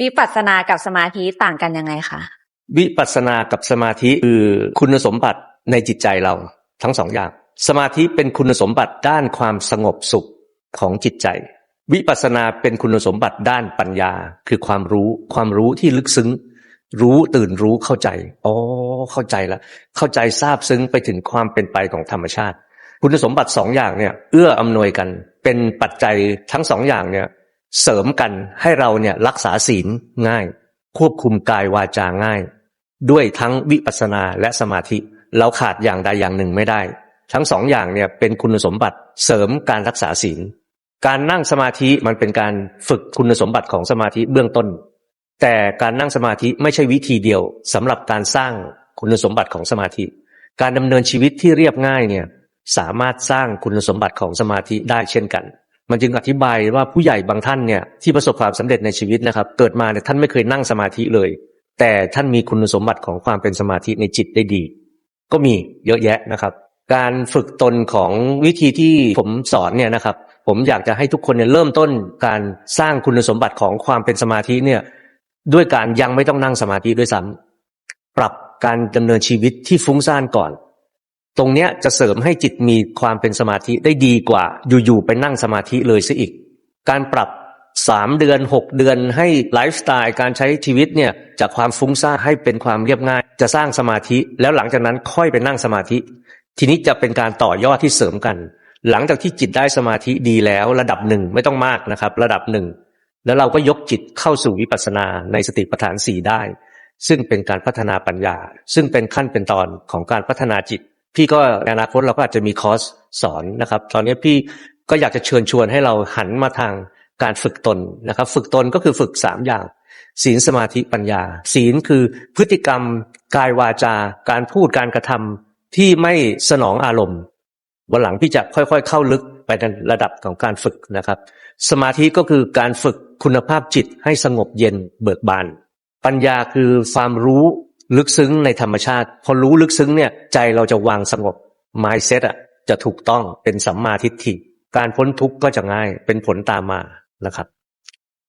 วิปัสสนากับสมาธิต่างกันยังไงคะวิปัสสนากับสมาธิคือคุณสมบัติในจิตใจเราทั้งสองอย่าง สมาธิเป็นคุณสมบัติด้านความสงบสุขของจิตใจ วิปัสสนาเป็นคุณสมบัติด้านปัญญา คือความรู้ความรู้ที่ลึกซึ้ง รู้ตื่นรู้เข้าใจอ๋อเข้าใจละเข้าใจทราบซึ้งไปถึงความเป็นไปของธรรมชาติ คุณสมบัติสองอย่างเนี่ย เอื้ออำนวยกัน เป็นปัจจัยทั้งสองอย่างเนี่ย เสริมกันให้เราเนี่ยรักษาศีลง่าย ควบคุมกายวาจาง่าย ด้วยทั้งวิปัสสนาและสมาธิ เราขาดอย่างใดอย่างหนึ่งไม่ได้ ทั้งสองอย่างเนี่ยเป็นคุณสมบัติเสริมการรักษาศีล การนั่งสมาธิมันเป็นการฝึกคุณสมบัติของสมาธิเบื้องต้น แต่การนั่งสมาธิไม่ใช่วิธีเดียวสำหรับการสร้างคุณสมบัติของสมาธิ การดำเนินชีวิตที่เรียบง่ายเนี่ยสามารถสร้างคุณสมบัติของสมาธิได้เช่นกัน มันจึงอธิบายว่าผู้ใหญ่บางท่านเนี่ยที่ประสบความสำเร็จในชีวิตนะครับ เกิดมาเนี่ยท่านไม่เคยนั่งสมาธิเลย แต่ท่านมีคุณสมบัติของความเป็นสมาธิในจิตได้ดี ก็มีเยอะแยะนะครับ การฝึกตนของวิธีที่ผมสอนเนี่ยนะครับ ผมอยากจะให้ทุกคนเนี่ยเริ่มต้นการสร้างคุณสมบัติของความเป็นสมาธิเนี่ยด้วยการยังไม่ต้องนั่งสมาธิด้วยซ้ำปรับการดำเนินชีวิตที่ฟุ้งซ่านก่อน ตรงเนี้ยจะเสริมให้จิตมีความเป็นสมาธิได้ดีกว่า อยู่ๆไปนั่งสมาธิเลยซะอีก การปรับสามเดือนหกเดือนให้ไลฟ์สไตล์การใช้ชีวิตเนี่ยจากความฟุ้งซ่านให้เป็นความเรียบง่าย จะสร้างสมาธิ แล้วหลังจากนั้นค่อยไปนั่งสมาธิ ทีนี้จะเป็นการต่อยอดที่เสริมกัน หลังจากที่จิตได้สมาธิดีแล้วระดับหนึ่งไม่ต้องมากนะครับ ระดับหนึ่งแล้วเราก็ยกจิตเข้าสู่วิปัสสนาในสติปัฏฐานสี่ได้ ซึ่งเป็นการพัฒนาปัญญา ซึ่งเป็นขั้นเป็นตอนของการพัฒนาจิต พี่ก็ในอนาคตเราก็อาจจะมีคอร์สสอนนะครับ ตอนนี้พี่ก็อยากจะเชิญชวนให้เราหันมาทางการฝึกตนนะครับ ฝึกตนก็คือฝึกสามอย่าง ศีลสมาธิปัญญา ศีลคือพฤติกรรม กายวาจา การพูดการกระทำที่ไม่สนองอารมณ์วันหลังพี่จะค่อยๆ เข้าลึกไปในระดับของการฝึกนะครับ สมาธิก็คือการฝึกคุณภาพจิตให้สงบเย็นเบิกบาน ปัญญาคือความรู้ ลึกซึ้งในธรรมชาติ พอรู้ลึกซึ้งเนี่ยใจเราจะวางสงบ mindset อะจะถูกต้องเป็นสัมมาทิฏฐิ การพ้นทุกข์ก็จะง่ายเป็นผลตามมานะครับ